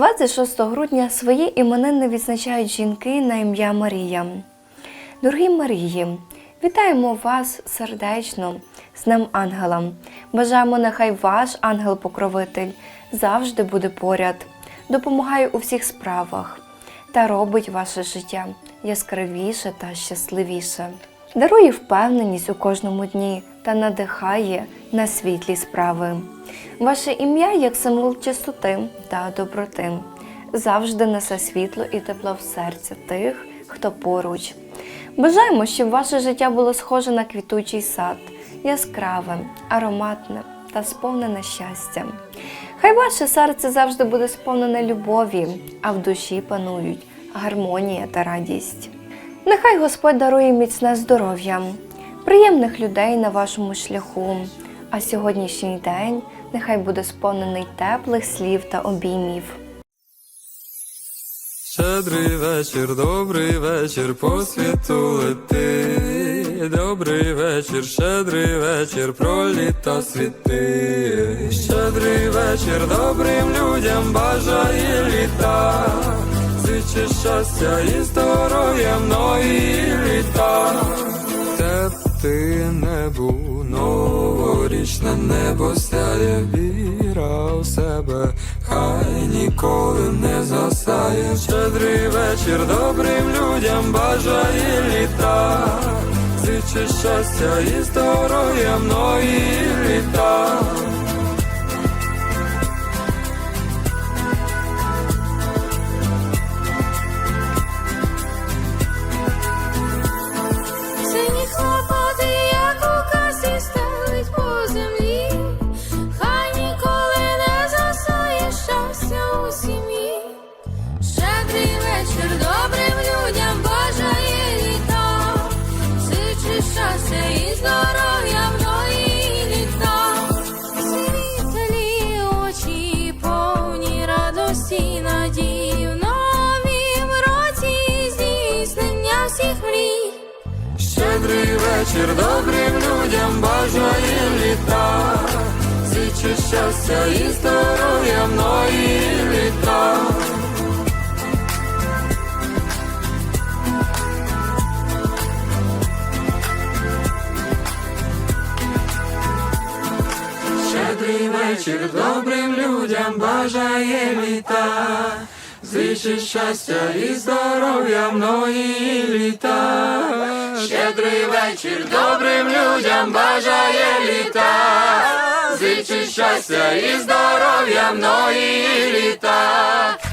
26 грудня свої іменини відзначають жінки на ім'я Марія. Дорогі Марії, вітаємо вас сердечно з Днем Ангела. Бажаємо, нехай ваш ангел-покровитель завжди буде поряд, допомагає у всіх справах та робить ваше життя яскравіше та щасливіше. Дарує впевненість у кожному дні та надихає на світлі справи. Ваше ім'я як символ чистоти та доброти, завжди несе світло і тепло в серці тих, хто поруч. Бажаємо, щоб ваше життя було схоже на квітучий сад, яскраве, ароматне та сповнене щастям. Хай ваше серце завжди буде сповнене любові, а в душі панують гармонія та радість. Нехай Господь дарує міцне здоров'я, приємних людей на вашому шляху, а сьогоднішній день нехай буде сповнений теплих слів та обіймів. Щедрий вечір, добрий вечір, по світу лети. Добрий вечір, щедрий вечір, проліта світи. Щедрий вечір, добрим людям бажає літа. Зиче щастя і здоров'я многі літа. Тепти небу, новорічне небо сяє, віра в себе, хай ніколи не засає. Щедрий вечір добрим людям бажає літа, зичи щастя і здоров'я мною літа. Щедрий вечір добрим людям бажає літа, зиче щастя і здоров'я многі літа. Щедрий вечір добрим людям бажає літа, зиче щастя і здоров'я многі літа. Щедрий вечір добрим людям бажає літа, зиче щастя і здоров'я многі літа.